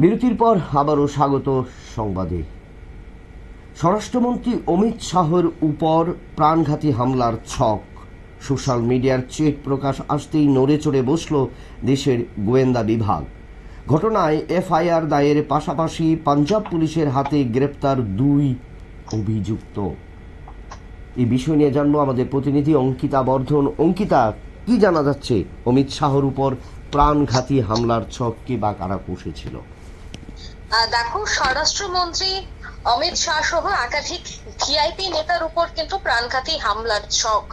বিরতির পর আবারও স্বাগত সংবাদে। স্বরাষ্ট্রমন্ত্রী অমিত শাহর উপর প্রাণঘাতী হামলার ছক। সোশ্যাল মিডিয়ার চেক প্রকাশ আসতেই নড়ে চড়ে বসল দেশের গোয়েন্দা বিভাগ। ঘটনায় এফআইআর দায়ের পাশাপাশি পাঞ্জাব পুলিশের হাতে গ্রেপ্তার দুই অভিযুক্ত। এই বিষয় নিয়ে জানব আমাদের প্রতিনিধি অঙ্কিতা বর্ধন। অঙ্কিতা, কি জানা যাচ্ছে? অমিত শাহর উপর প্রাণঘাতী হামলার ছক কে বা কারা কষেছিল দেখো, স্বরাষ্ট্রমন্ত্রী অমিত শাহ সহ একাধিক ভিআইপি নেতার উপর কিন্তু প্রাণঘাতী হামলার ছক।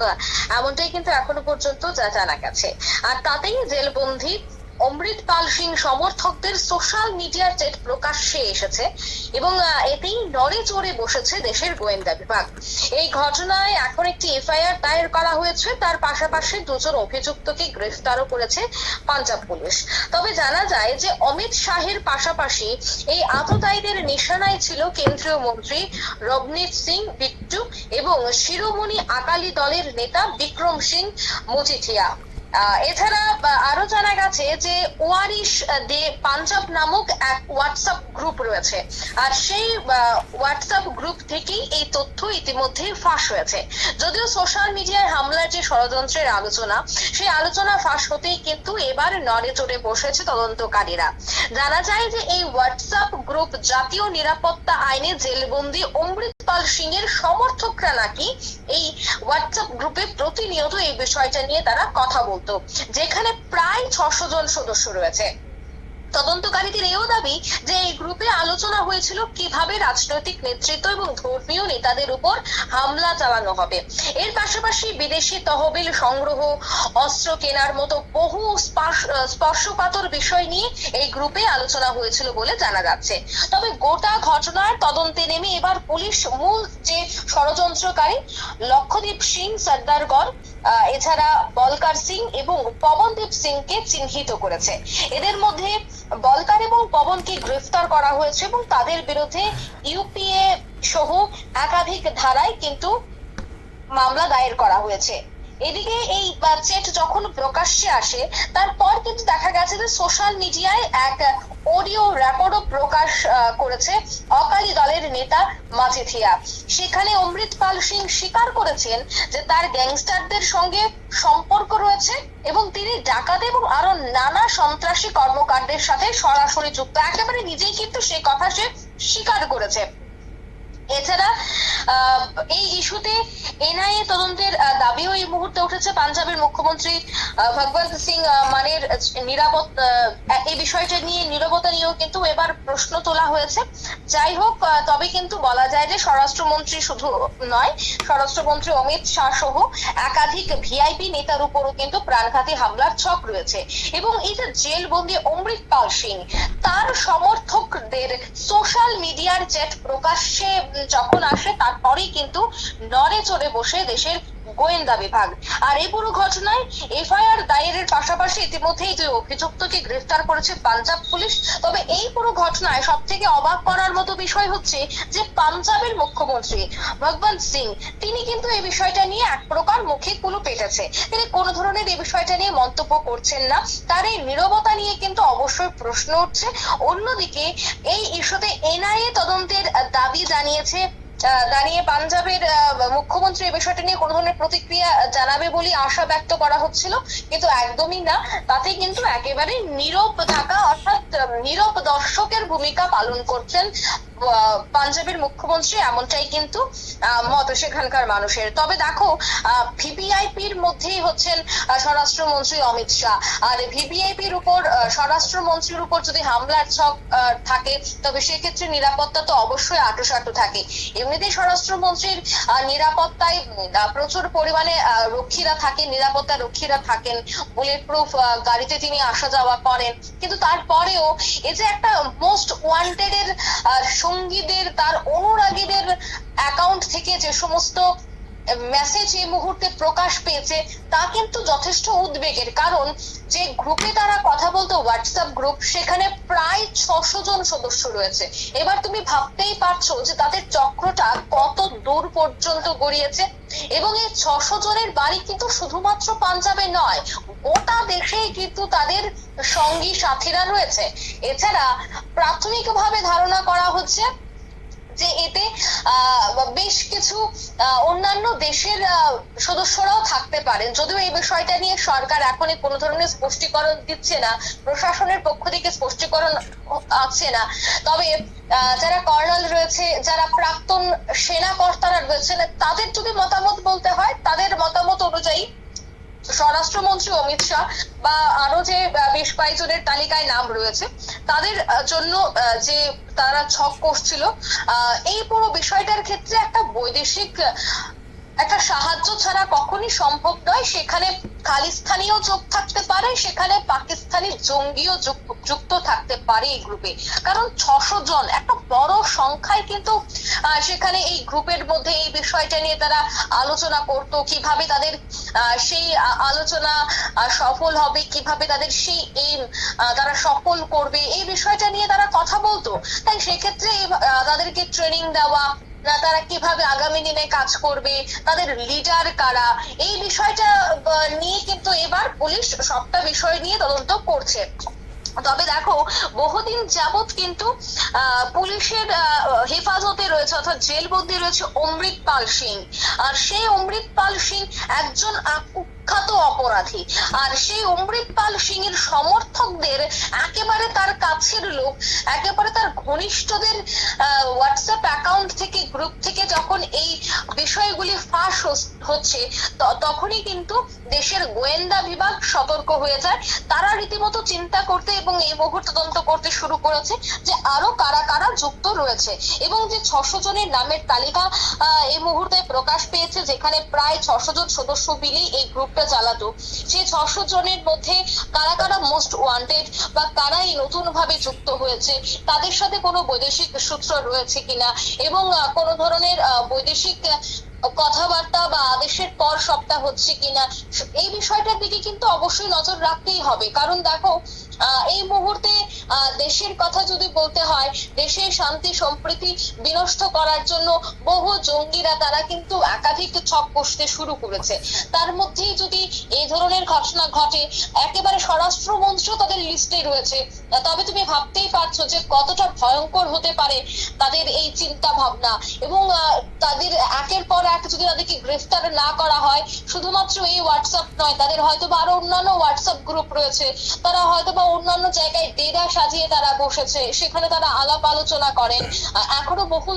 এমনটাই কিন্তু এখনও পর্যন্ত যা জানা গেছে। আর তাতেই জেলবন্দি অমৃত পাল সিং সমর্থকদের সোশ্যাল মিডিয়ার চেট প্রকাশ্যে এসেছে এবং এতেই নড়ে চড়ে বসেছে দেশের গোয়েন্দা বিভাগ। এই ঘটনায় এখন একটি এফআইআর দায়ের করা হয়েছে। তার পাশাপাশি দুজন অভিযুক্তকে গ্রেফতারও করেছে পাঞ্জাব পুলিশ। তবে জানা যায় যে অমিত শাহের পাশাপাশি এই আততায়ীদের নিশানায় ছিল কেন্দ্রীয় মন্ত্রী রবনীত সিং বিট্টু এবং শিরোমণি আকালি দলের নেতা বিক্রম সিং মুচিথিয়া আহ, এছাড়া আরও জানা গেছে যে ওয়ারিশ দে পাঞ্জাব নামক এক হোয়াটসঅ্যাপ গ্রুপ রয়েছে। আর সেই হোয়াটসঅ্যাপ গ্রুপ থেকেই এই তথ্য ইতিমধ্যে ফাঁস হয়েছে। যদিও সোশ্যাল মিডিয়ায় হামলার যে ষড়যন্ত্রের আলোচনা, সেই আলোচনা ফাঁস হতেই কিন্তু এবার নড়ে চড়ে বসেছে তদন্তকারীরা। জানা যায় যে এই হোয়াটসঅ্যাপ গ্রুপ জাতীয় নিরাপত্তা আইনে জেলবন্দি অমৃতপাল সিং এর সমর্থকরা নাকি এই হোয়াটসঅ্যাপ গ্রুপে প্রতিনিয়ত এই বিষয়টা নিয়ে তারা কথা বলতো যেখানে প্রায় ছশো জন সদস্য রয়েছে। তদন্তকারীদের এও দাবি যে এই গ্রুপে আলোচনা হয়েছিল কীভাবে রাজনৈতিক নেতৃত্ব এবং ধর্মীয় নেতাদের উপর হামলা চালানো হবে। এর পাশাপাশি বিদেশি তহবিল সংগ্রহ, অস্ত্র কেনার মতো বহু স্পর্শকাতর বিষয় নিয়ে এই গ্রুপে আলোচনা হয়েছিল বলে জানা যাচ্ছে। তবে গোটা ঘটনার তদন্তে নেমে এবার পুলিশ মূল যে ষড়যন্ত্রকারী লক্ষদীপ সিং সর্দারগড় এছাড়া বলকার সিং এবং পবনদীপ সিং কে চিহ্নিত করেছে। এদের মধ্যে বলকার এবং পবনকে গ্রেফতার করা হয়েছে এবং তাদের বিরুদ্ধে ইউপিএ সহ একাধিক ধারায় কিন্তু মামলা দায়ের করা হয়েছে। এদিকে এই চেট যখন প্রকাশ্যে আসে, তারপর কিন্তু দেখা গেছে যে সোশ্যাল মিডিয়ায় এক অডিও রেকর্ডও প্রকাশ করেছে অকালি দলের নেতা মাজিথিয়া। সেখানে অমৃত পাল সিং স্বীকার করেছেন যে তার গ্যাংস্টারদের সঙ্গে সম্পর্ক রয়েছে এবং তিনি ডাকাত এবং আরও নানা সন্ত্রাসী কর্মকাণ্ডের সাথে সরাসরি যুক্ত। একেবারে নিজেই কিন্তু সে কথা সে স্বীকার করেছে। এছাড়া এই ইস্যুতে এনআইএ তদন্তের দাবিও এই মুহূর্তে উঠেছে পাঞ্জাবের মুখ্যমন্ত্রী ভগবন্ত সিং মানের নিরাপদ এই বিষয়টা নিয়ে নিরবতা নিয়েও কিন্তু এবার প্রশ্ন তোলা হয়েছে। যাই হোক তবে কিন্তু বলা যায় যে স্বরাষ্ট্রমন্ত্রী শুধু নয়, স্বরাষ্ট্রমন্ত্রী অমিত শাহ সহ একাধিক ভিআইপি নেতার উপরও কিন্তু প্রাণঘাতী হামলার ছক রয়েছে। এবং এই যে জেলবন্দি অমৃত পাল সিং, তার সমর্থকদের সোশ্যাল মিডিয়ার চ্যাট প্রকাশ্যে যখন আসে, তারপরেই কিন্তু নড়ে চড়ে বসে দেশের গোয়েন্দা বিভাগ। আর এই পুরো ঘটনায় এফআইআর দায়েরের পাশাপাশি ইতিমধ্যেই দুই অভিযুক্তকে গ্রেফতার করেছে পাঞ্জাব পুলিশ। তবে এই পুরো ঘটনায় সব থেকে অবাক করার মতো বিষয় হচ্ছে যে পাঞ্জাবের মুখ্যমন্ত্রী ভগবন্ত সিং, তিনি কিন্তু এই বিষয়টা নিয়ে এক প্রকার মুখে কুলু পেটেছে। তিনি কোনো ধরনের এই বিষয়টা নিয়ে মন্তব্য করছেন না। তার এই নীরবতা নিয়ে কিন্তু অবশ্যই প্রশ্ন উঠছে। অন্যদিকে এই ইস্যুতে এনআইএ তদন্তের দাবি জানিয়েছে দাঁড়িয়ে পাঞ্জাবের মুখ্যমন্ত্রী এই বিষয়টা নিয়ে কোনো ধরনের প্রতিক্রিয়া জানাবে বলে আশা ব্যক্ত করা হচ্ছিল, কিন্তু একদমই না। তাতে কিন্তু একেবারে নীরব থাকা অর্থাৎ নীরব দর্শকের ভূমিকা পালন করছেন পাঞ্জাবের মুখ্যমন্ত্রী এমনটাই কিন্তু মত সেখানকার মানুষের। তবে দেখো ভিভিআইপির মধ্যেই হচ্ছেন স্বরাষ্ট্রমন্ত্রী অমিত শাহ। আর ভিভিআইপির উপর স্বরাষ্ট্রমন্ত্রীর উপর যদি হামলার ছক থাকে, তবে সেক্ষেত্রে নিরাপত্তা তো অবশ্যই আটোসাটো থাকে। এমনিতেই স্বরাষ্ট্রমন্ত্রীর নিরাপত্তায় প্রচুর পরিমাণে রক্ষীরা থাকেন, নিরাপত্তা রক্ষীরা থাকেন বুলেট প্রুফ গাড়িতে তিনি আসা যাওয়া করেন। কিন্তু তারপরেও এই যে একটা মোস্ট ওয়ান্টেড এর সঙ্গীদের তার অনুরাগীদের অ্যাকাউন্ট থেকে যে সমস্ত মেসেজ এই মুহূর্তে প্রকাশ পেয়েছে, তা কিন্তু যথেষ্ট উদ্বেগের। কারণ যে গ্রুপে তারা কথা বলতো হোয়াটসঅ্যাপ গ্রুপ সেখানে প্রায় ছশো জন সদস্য রয়েছে। এবার তুমি ভাবতেই পারছ যে তাদের চক্রটা কত দূর পর্যন্ত গড়িয়েছে। এবং এই ছশো জনের বাড়ি কিন্তু শুধুমাত্র পাঞ্জাবে নয়, গোটা দেশেই কিন্তু তাদের সঙ্গী সাথীরা রয়েছে। এছাড়া প্রাথমিকভাবে ধারণা করা হচ্ছে যে এতে বেশ কিছু অন্যান্য দেশের সদস্যরাও থাকতে পারেন। যদিও এই বিষয়টা নিয়ে সরকার এখনই কোনো ধরনের স্পষ্টীকরণ দিচ্ছে না, প্রশাসনের পক্ষ থেকে স্পষ্টীকরণ আছে না। তবে যারা কর্নাল রয়েছে, যারা প্রাক্তন সেনা কর্তারা রয়েছেন, তাদের যদি মতামত বলতে হয়, তাদের মতামত অনুযায়ী স্বরাষ্ট্রমন্ত্রী অমিত শাহ বা আরও যে বেশ কয়েকজনের তালিকায় নাম রয়েছে, তাদের জন্য যে তারা ছক করছিল এই পুরো বিষয়টার ক্ষেত্রে একটা বৈদেশিক একটা সাহায্য ছাড়া কখনই সম্ভব নয়। সেখানে খালিস্তানিও যোগ থাকতে পারে, সেখানে পাকিস্তানি জঙ্গিও যুক- যুক্ত থাকতে পারে এই গ্রুপে কারণ ছশো জন, একটা বড় সংখ্যায় কিন্তু সেখানে এই গ্রুপের মধ্যে এই বিষয়টা নিয়ে তারা আলোচনা করতো, কীভাবে তাদের সেই আলোচনা সফল হবে, কীভাবে তাদের সেই এইম তারা সফল করবে, এই বিষয়টা নিয়ে তারা কথা বলতো। তাই সেক্ষেত্রে তাদেরকে ট্রেনিং দেওয়া না, তারা কীভাবে আগামী দিনে কাজ করবে, তাদের লিডার কারা? এই বিষয়টা নিয়ে কিন্তু এবার পুলিশ সবটা বিষয় নিয়ে তদন্ত করছে। তবে দেখো, বহুদিন যাবৎ কিন্তু পুলিশের হেফাজতে রয়েছে অর্থাৎ জেলবন্দি রয়েছে অমৃত পাল সিং। আর সেই অমৃত পাল সিং একজন কুখ্যাত অপরাধী। আর সেই অমৃত পাল সিং এর সমর্থকদের একেবারে তার কাছের লোক, একেবারে ঘনিষ্ঠদের হোয়াটসঅ্যাপ অ্যাকাউন্ট থেকে গ্রুপ থেকে যখন এই বিষয়গুলি ফাঁস হচ্ছে তখনই কিন্তু দেশের গোয়েন্দা বিভাগ সতর্ক হয়ে যায়। তারা রীতিমতো চিন্তা করতে এবং এই মুহূর্তে তদন্ত করতে শুরু করেছে যে আরও কারা কারা যুক্ত রয়েছে এবং যে ছশো জনের নামের তালিকা এই মুহূর্তে প্রকাশ পেয়েছে যেখানে প্রায় ছশো জন সদস্য মিলেই এই গ্রুপটা চালাতো। সেই ছশো জনের মধ্যে কারা কারা মোস্ট ওয়ান্টেড বা কারা এই নতুন ভাবে যুক্ত হয়েছে, তাদের সাথে কোনো বৈদেশিক সূত্র রয়েছে কিনা এবং কোনো ধরনের বৈদেশিক কথাবার্তা বা আদেশের পর সপ্তাহ হচ্ছে কিনা, এই বিষয়টার দিকে কিন্তু অবশ্যই নজর রাখতেই হবে। কারণ দেখো এই মুহূর্তে দেশের কথা যদি বলতে হয় দেশের শান্তি, সম্প্রীতি বিনষ্ট করার জন্য বহু জঙ্গিরা তারা কিন্তু একাধিক ছক কষতে শুরু করেছে। তার মধ্যেই যদি এই ধরনের ঘটনা ঘটে, একেবারে স্বরাষ্ট্রমন্ত্রীও তাদের লিস্টে রয়েছে। তবে তুমি ভাবতেই পারছ যে কতটা ভয়ঙ্কর হতে পারে তাদের এই চিন্তা ভাবনা এবং তাদের একের পর এক যদি তাদেরকে গ্রেফতার না করা হয়, শুধুমাত্র এই হোয়াটসঅ্যাপ নয়, তাদের হয়তো বা আরও অন্যান্য হোয়াটসঅ্যাপ গ্রুপ রয়েছে। তারা হয়তো বা অন্যান্য জায়গায় ডেরা সাজিয়ে তারা বসেছে, সেখানে তারা আলাপ আলোচনা করেন। এখনও বহু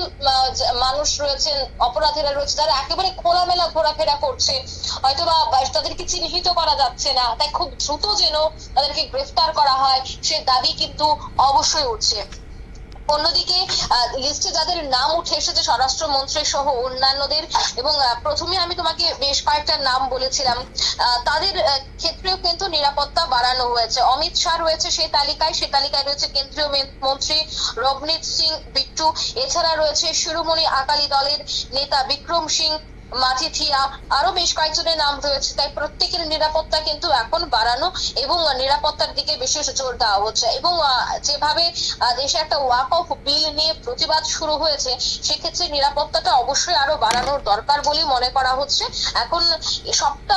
মানুষ রয়েছেন, অপরাধীরা রয়েছে, যারা একেবারে খোলামেলা ঘোরাফেরা করছে। হয়তো বা- তাদেরকে চিহ্নিত করা যাচ্ছে না, তাই খুব দ্রুত যেন তাদেরকে গ্রেফতার করা হয় সে দাবি কিন্তু অবশ্যই উঠছে। অন্যদিকে লিস্টে যাদের নাম উঠে এসেছে, স্বরাষ্ট্রমন্ত্রী সহ অন্যান্যদের, এবং প্রথমে আমি তোমাকে বেশ কয়েকটা নাম বলেছিলাম। তাদের ক্ষেত্রেও কিন্তু নিরাপত্তা বাড়ানো হয়েছে। অমিত শাহ রয়েছে সেই তালিকায় সেই তালিকায় রয়েছে কেন্দ্রীয় মন্ত্রী রবনীত সিং বিট্টু। এছাড়া রয়েছে শিরোমণি আকালি দলের নেতা বিক্রম সিং মাথিথিয়া আরও বেশ কয়েকজনের নাম রয়েছে, তাই প্রত্যেকের নিরাপত্তা কিন্তু এখন বাড়ানো এবং নিরাপত্তার দিকে বিশেষ জোর দেওয়া হচ্ছে। এবং যেভাবে দেশে একটা ওয়াক অফ বিল নিয়ে প্রতিবাদ শুরু হয়েছে, সেক্ষেত্রে নিরাপত্তাটা অবশ্যই আরও বাড়ানোর দরকার বলে মনে করা হচ্ছে। এখন সবটা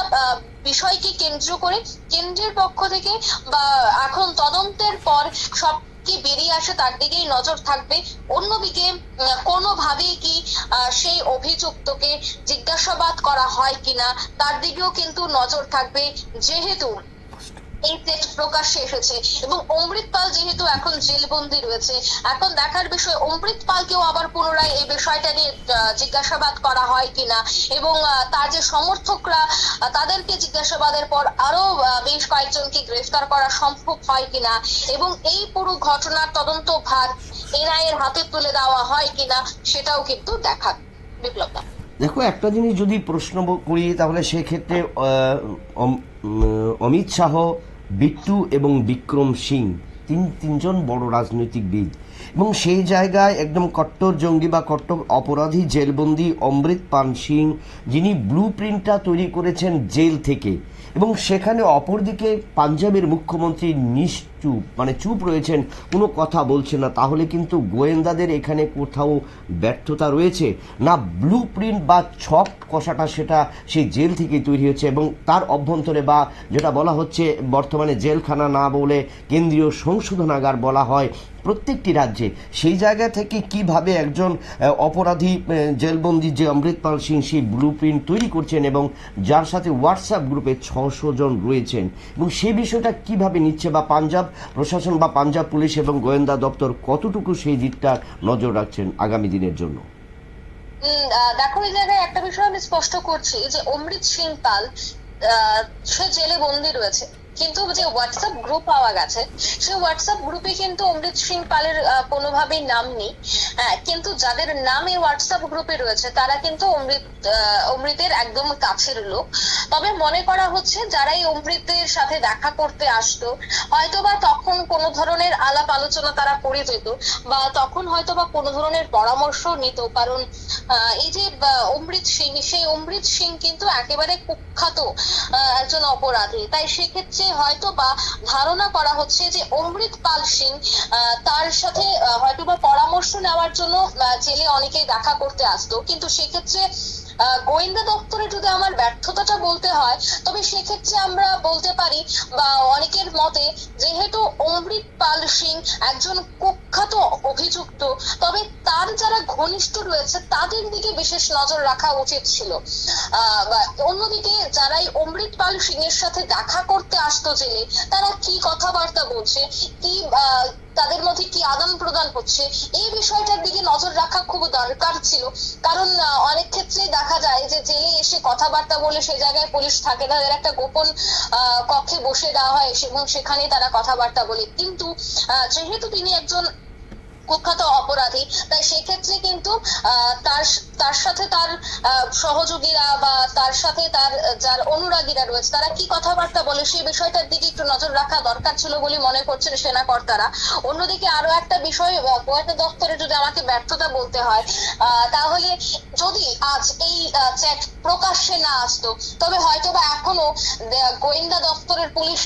বিষয়কে কেন্দ্র করে কেন্দ্রের পক্ষ থেকে বা এখন তদন্তের পর সব কি বেরিয়ে আসে তার দিকেই নজর থাকবে। অন্যদিকে কোনোভাবেই কি সেই অভিযুক্তকে জিজ্ঞাসাবাদ করা হয় কিনা তার দিকেও কিন্তু নজর থাকবে যেহেতু এই সেট প্রকাশ্যে এসেছে এবং অমৃত পাল যেহেতু এখন জেলবন্দি রয়েছে, এখন দেখার বিষয়, অমৃত পালকেও আবার পুনরায় এই বিষয়টা নিয়ে জিজ্ঞাসাবাদ করা হয় কিনা এবং তার যে সমর্থকরা তাদেরকে জিজ্ঞাসাবাদের পর আরও বেশ কয়েকজনকে গ্রেফতার করা সম্ভব হয় কিনা এবং এই পুরো ঘটনার তদন্ত ভার এনআইএর হাতে তুলে দেওয়া হয় কিনা সেটাও কিন্তু দেখা বিপ্লবদা দেখো, একটা জিনিস যদি প্রশ্ন করি, তাহলে সেক্ষেত্রে অমিত শাহ বিট্টু এবং বিক্রম সিং, তিন তিনজন বড় রাজনৈতিকবিদ। এবং সেই জায়গায় একদম কট্টর জঙ্গি বা কট্টর অপরাধী জেলবন্দি অমৃত পান সিং, যিনি ব্লু প্রিন্টটা তৈরি করেছেন জেল থেকে। এবং সেখানে অপরদিকে পাঞ্জাবের মুখ্যমন্ত্রী নিশ্চু একটু মানে চুপ রয়েছেন, কোনো কথা বলছেন না। তাহলে কিন্তু গোয়েন্দাদের এখানে কোথাও ব্যর্থতা রয়েছে। না ব্লু প্রিন্ট বা ছক কষাটা সেটা সেই জেল থেকেই তৈরি হচ্ছে এবং তার অভ্যন্তরে বা যেটা বলা হচ্ছে বর্তমানে জেলখানা না বলে কেন্দ্রীয় সংশোধনাগার বলা হয় প্রত্যেকটি রাজ্যে। সেই জায়গা থেকে কীভাবে একজন অপরাধী জেলবন্দি যে অমৃতপাল সিং সেই ব্লু প্রিন্ট তৈরি করছেন এবং যার সাথে হোয়াটসঅ্যাপ গ্রুপে ছশো জন রয়েছেন এবং সেই বিষয়টা কীভাবে নিচ্ছে বা পাঞ্জাব প্রশাসন বা পাঞ্জাব পুলিশ এবং গোয়েন্দা দপ্তর কতটুকু সেই দিকটা নজর রাখছেন আগামী দিনের জন্য? দেখো, এই জায়গায় একটা বিষয় আমি স্পষ্ট করছি। যে অমৃত সিং পাল সে জেলে বন্দি রয়েছে। কিন্তু যে হোয়াটসঅ্যাপ গ্রুপ পাওয়া গেছে সেই হোয়াটসঅ্যাপ গ্রুপে কিন্তু অমৃত সিং পালের কোনোভাবেই নাম নেই। হ্যাঁ, কিন্তু যাদের নাম এই হোয়াটসঅ্যাপ গ্রুপে রয়েছে তারা কিন্তু অমৃত অমৃতের একদম কাছের লোক। তবে মনে করা হচ্ছে যারা এই অমৃতের সাথে দেখা করতে আসতো হয়তোবা তখন কোনো ধরনের আলাপ আলোচনা তারা করে যেত বা তখন হয়তোবা কোনো ধরনের পরামর্শ নিত। কারণ এই যে অমৃত সিং সেই অমৃত সিং কিন্তু একেবারে কুখ্যাত একজন অপরাধী। তাই সেক্ষেত্রে হয়তো বা ধারণা করা হচ্ছে যে অমৃত পাল সিং তার সাথে আহ, হয়তোবা পরামর্শ নেওয়ার জন্য জেলে অনেকেই দেখা করতে আসতো। কিন্তু সেক্ষেত্রে গোয়েন্দা দপ্তরে যদি আমার ব্যর্থতাটা বলতে হয় তবে সেক্ষেত্রে আমরা বলতে পারি বা অনেকের মতে যেহেতু অমৃত পাল সিং একজন কুখ্যাত অভিযুক্ত তবে তার যারা ঘনিষ্ঠ রয়েছে তাদের দিকে বিশেষ নজর রাখা উচিত ছিল। অন্যদিকে যারা এই অমৃত পাল সিং এর সাথে দেখা করতে আসতো জেলে তারা কি কথাবার্তা বলছে কি আহ, তাদের মধ্যে কি আদান প্রদান হচ্ছে? এই বিষয়টার দিকে নজর রাখা খুব দরকার ছিল। কারণ অনেক ক্ষেত্রে দেখা যায় যে জেলে এসে কথাবার্তা বলে সে জায়গায় পুলিশ থাকে না তাদের একটা গোপন কক্ষে বসে দেওয়া হয় এবং সেখানে তারা কথাবার্তা বলে। কিন্তু যেহেতু তিনি একজন কুখ্যাত অপরাধী, তাই সেক্ষেত্রে কিন্তু তার তার সাথে তার সহযোগীরা বা তার সাথে তার, যার অনুরাগীরা রয়েছে, তারা কি কথাবার্তা বলে সেই বিষয়টার দিকে একটু নজর রাখা দরকার ছিল বলে মনে করছেন সেনাকর্তারা। অন্যদিকে আরও একটা বিষয় গোয়েন্দা দপ্তরে যদি আমাকে ব্যর্থতা বলতে হয় তাহলে যদি আজ এই চ্যাট প্রকাশ্যে না আসতো, তবে হয়তো বা এখনও গোয়েন্দা দপ্তরের পুলিশ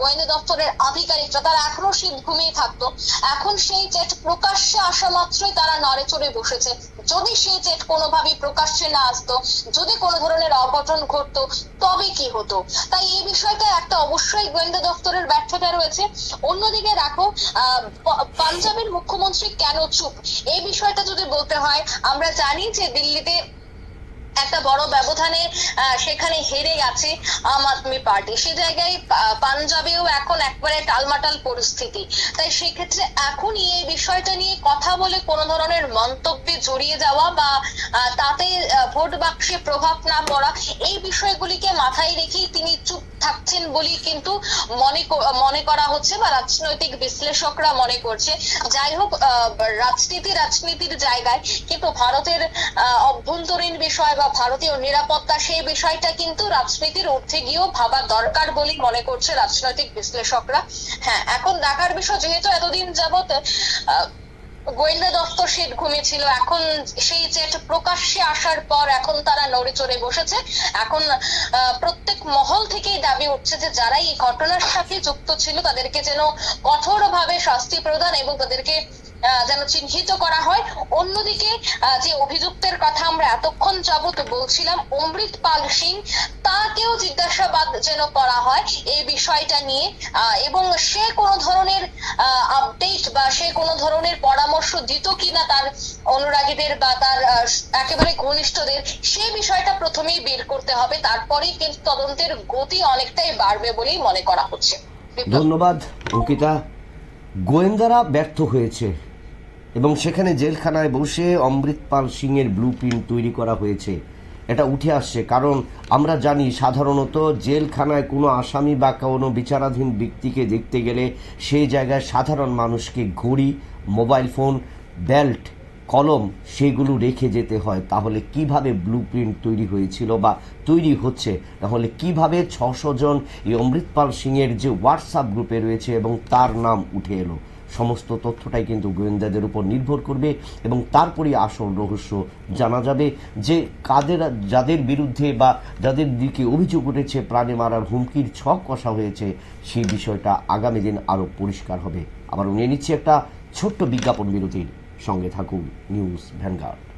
গোয়েন্দা দপ্তরের আধিকারিকরা তারা এখনও শীত ঘুমিয়ে থাকতো। এখন সেই চ্যাট প্রকাশ্যে আসা মাত্রই তারা নড়ে চড়ে বসেছে। যদি সেই জেট কোনোভাবে প্রকাশ্যে না আসতো, যদি কোনো ধরনের অঘটন ঘটতো, তবে কি হতো? তাই এই বিষয়টা একটা অবশ্যই গোয়েন্দা দপ্তরের ব্যর্থতা রয়েছে। অন্যদিকে রাখো পাঞ্জাবের মুখ্যমন্ত্রী কেন চুপ? এই বিষয়টা যদি বলতে হয়, আমরা জানি যে দিল্লিতে একটা বড় ব্যবধানে সেখানে হেরে গেছে আম আদমি পার্টি। সে জায়গায় পাঞ্জাবেও এখন একবারে টালমাটাল পরিস্থিতি। তাই সেক্ষেত্রে এখনই এই বিষয়টা নিয়ে কথা বলে কোনো ধরনের মন্তব্যে জড়িয়ে যাওয়া বা তাতে ভোট বাক্সে প্রভাব না পড়া, এই বিষয়গুলিকে মাথায় রেখেই তিনি চুপ থাকছেন বলেই কিন্তু মনে মনে করা হচ্ছে বা রাজনৈতিক বিশ্লেষকরা মনে করছে। যাই হোক রাজনীতি রাজনীতির জায়গায় কিন্তু ভারতের অভ্যন্তরীণ বিষয় বা ভারতীয় নিরাপত্তা সেই বিষয়টা কিন্তু রাজনীতির ঊর্ধ্বে গিয়েও ভাবা দরকার বলেই মনে করছে রাজনৈতিক বিশ্লেষকরা। হ্যাঁ এখন দেখার বিষয় যেহেতু এতদিন যাবত গোয়েন্দা দপ্তর শীত ঘুমিয়েছিল। এখন সেই চেট প্রকাশ্যে আসার পর এখন তারা নড়ে চড়ে বসেছে। এখন প্রত্যেক মহল থেকেই দাবি উঠছে যে যারা এই ঘটনার সাথে যুক্ত ছিল তাদেরকে যেন কঠোরভাবে শাস্তি প্রদান এবং তাদেরকে যেন চিহ্নিত করা হয়। অন্যদিকে যে অভিযুক্তের কথা আমরা এতক্ষণ যাবত বলছিলাম, অমৃত পাল সিং, তাকেও জিজ্ঞাসাবাদ যেন করা হয় এই বিষয়টা নিয়ে। এবং সে কোনো ধরনের আপডেট বা সে কোনো ধরনের পরামর্শ দিত কিনা তার অনুরাগীদের বা তার একেবারে ঘনিষ্ঠদের সেই বিষয়টা প্রথমেই বের করতে হবে। তারপরেই কিন্তু তদন্তের গতি অনেকটাই বাড়বে বলেই মনে করা হচ্ছে। ধন্যবাদ, অঙ্কিতা। গোয়েন্দারা ব্যর্থ হয়েছে। এবং সেখানে জেলখানায় বসে অমৃতপাল সিংয়ের ব্লু প্রিন্ট তৈরি করা হয়েছে। এটা উঠে আসছে, কারণ আমরা জানি সাধারণত জেলখানায় কোনো আসামি বা কোনো বিচারাধীন ব্যক্তিকে দেখতে গেলে সেই জায়গায় সাধারণ মানুষকে ঘড়ি মোবাইল ফোন বেল্ট কলম সেগুলো রেখে যেতে হয়। তাহলে কীভাবে ব্লু প্রিন্ট তৈরি হয়েছিল বা তৈরি হচ্ছে? তাহলে কীভাবে ছশো জন এই অমৃতপাল সিংয়ের যে হোয়াটসঅ্যাপ গ্রুপে রয়েছে এবং তার নাম উঠে এলো? সমস্ত তথ্যটাই কিন্তু গোয়েন্দাদের উপর নির্ভর করবে এবং তারপরে আসল রহস্য জানা যাবে যে কাদের, যাদের বিরুদ্ধে বা যাদের দিকে অভিযোগ উঠেছে প্রাণে মারার হুমকির ছক কষা হয়েছে, সেই বিষয়টা আগামী দিন আরও পরিষ্কার হবে। আবার নিয়ে নিচ্ছি একটা ছোট্ট বিজ্ঞাপন বিরতির সঙ্গে থাকুন নিউজ ভ্যানগার্ড।